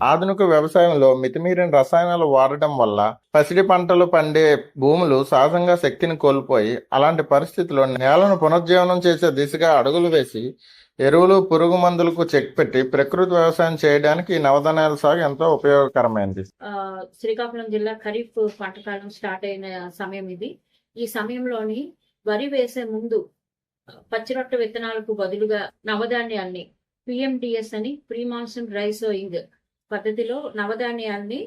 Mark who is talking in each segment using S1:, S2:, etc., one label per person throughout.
S1: ఆధునిక వ్యవసాయంలో మితిమీరిన రసాయనాలు వాడటం వల్ల పసిడి పంటలు పండే భూములు సహజంగా శక్తిని కోల్పోయి అలాంటి పరిస్థితుల్లో నేలను పునరుజ్జీవనం చేసే దిశగా అడుగులు వేసి ఎరువులు పురుగు మందులకు చెక్ పెట్టి ప్రకృతి వ్యవసాయం చేయడానికి ఈ నవధాన్యాల సాగు ఎంతో ఉపయోగకరమైనది
S2: శ్రీకాకుళం జిల్లా ఖరీఫ్ పంటకాలం స్టార్ట్ అయిన సమయం ఇది. ఈ సమయంలోని వరి వేసే ముందు పచ్చిరొట్ట విత్తనాలకు బదులుగా నవధాన్యాన్ని పిఎండిఎస్ అని ప్రీ మాన్సూన్ డ్రై సోయింగ్ పద్ధతిలో నవధాన్యాల్ని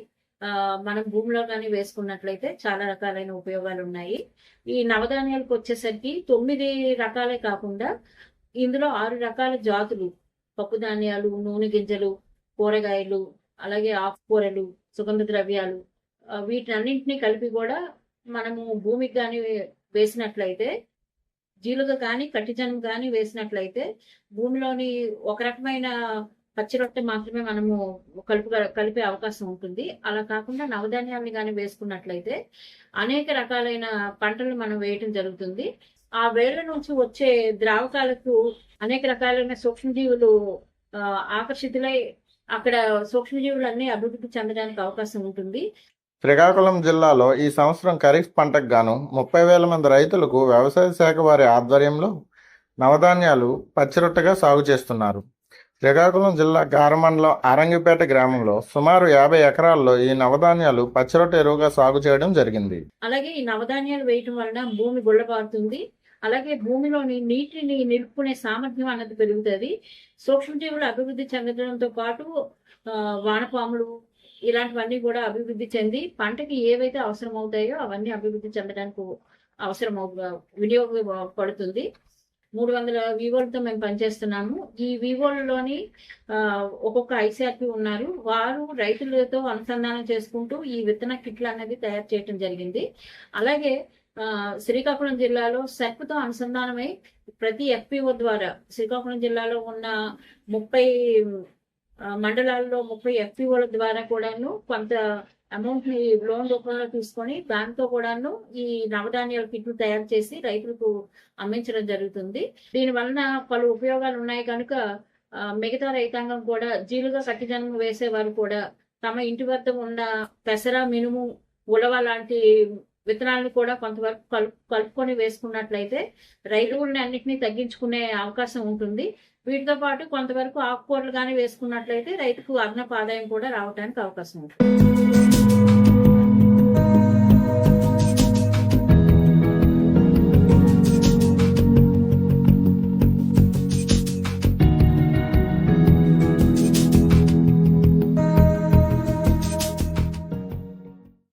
S2: మనం భూమిలో కానీ వేసుకున్నట్లయితే చాలా రకాలైన ఉపయోగాలు ఉన్నాయి ఈ నవధాన్యాలకు వచ్చేసరికి తొమ్మిది రకాలే కాకుండా ఇందులో ఆరు రకాల జాతులు. పప్పు ధాన్యాలు నూనె గింజలు కూరగాయలు అలాగే ఆకుకూరలు సుగంధ ద్రవ్యాలు ఆ, వీటన్నింటినీ కలిపి కూడా మనము భూమికి కానీ వేసినట్లయితే జీలుగ కానీ కట్టిజనం కానీ వేసినట్లయితే భూమిలోని ఒక రకమైన పచ్చి రొట్టె మాత్రమే మనము కలుపు కలిపే అవకాశం ఉంటుంది. అలా కాకుండా నవధాన్యాన్ని కానీ వేసుకున్నట్లయితే అనేక రకాలైన పంటలు మనం వేయటం జరుగుతుంది. ఆ వేళ్ళ నుంచి వచ్చే ద్రావకాలకు అనేక రకాలైన సూక్ష్మజీవులు ఆకర్షితులై అక్కడ సూక్ష్మజీవులన్నీ అభివృద్ధి చెందడానికి అవకాశం ఉంటుంది.
S1: శ్రీకాకుళం జిల్లాలో ఈ సంవత్సరం ఖరీఫ్ పంటకు గాను ముప్పై వేల మంది రైతులకు వ్యవసాయ శాఖ వారి ఆధ్వర్యంలో నవధాన్యాలు పచ్చిరొట్టగా సాగు చేస్తున్నారు. శ్రీకాకుళం జిల్లా గారమండలం ఆరంగిపేట గ్రామంలో సుమారు యాభై ఎకరాల్లో ఈ నవధాన్యాలు పచ్చిరొట్ట ఎరువుగా సాగు చేయడం జరిగింది.
S2: అలాగే ఈ నవధాన్యాలు వేయటం వలన భూమి గుళ్ళబారుతుంది అలాగే భూమిలోని నీటిని నిలుపుకునే సామర్థ్యం అన్నది పెరుగుతుంది. సూక్ష్మజీవులు అభివృద్ధి చెందడంతో పాటు వానపాములు ఇలాంటివన్నీ కూడా అభివృద్ధి చెంది పంటకి ఏవైతే అవసరం అవుతాయో అవన్నీ అభివృద్ధి చెందడానికి అవసరం అవు- వినియోగపడుతుంది. మూడు వందల వివోలతో మేము పనిచేస్తున్నాము. ఈ వివోలలోని ఒక్కొక్క ఐసీఆర్పి ఉన్నారు. వారు రైతులతో అనుసంధానం చేసుకుంటూ ఈ విత్తన కిట్లు అనేది తయారు చేయడం జరిగింది. అలాగే శ్రీకాకుళం జిల్లాలో సెర్ప్తో అనుసంధానమై ప్రతి ఎఫ్పిఓ ద్వారా శ్రీకాకుళం జిల్లాలో ఉన్న ముప్పై మండలాల్లో ముప్పై ఎఫ్పిఓల ద్వారా కూడాను కొంత అమౌంట్ని లోన్ రూపంలో తీసుకొని దాంతో కూడాను ఈ నవధాన్యాల కిట్లు తయారు చేసి రైతులకు అమ్మించడం జరుగుతుంది. దీని వలన పలు ఉపయోగాలు ఉన్నాయి కనుక మిగతా రైతాంగం కూడా జీలుగా కట్టిజనం వేసేవారు కూడా. తమ ఇంటి వద్ద ఉన్న పెసర మినుము ఉలవ లాంటి విత్తనాలను కూడా కొంతవరకు కలుపు కలుపుకొని వేసుకున్నట్లయితే రైతులని అన్నింటినీ తగ్గించుకునే అవకాశం ఉంటుంది. వీటితో పాటు కొంతవరకు ఆకుకూరలు కానీ వేసుకున్నట్లయితే రైతుకు అదనపు ఆదాయం కూడా రావడానికి అవకాశం ఉంటుంది.